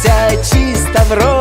вся чисто в рот.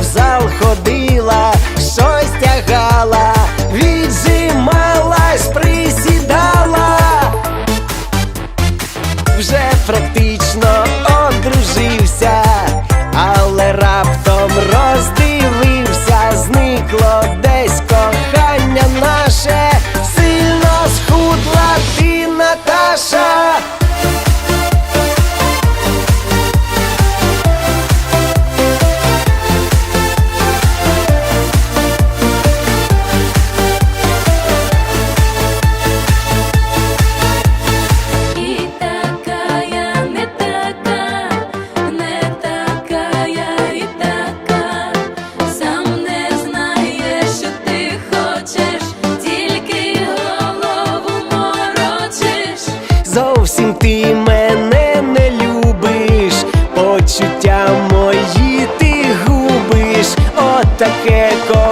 в зал ходила, щось тягала, віджималась, присідала, вже практично одружився, але раптом роздивився, зникло десь. почуття мої ти губиш, отаке От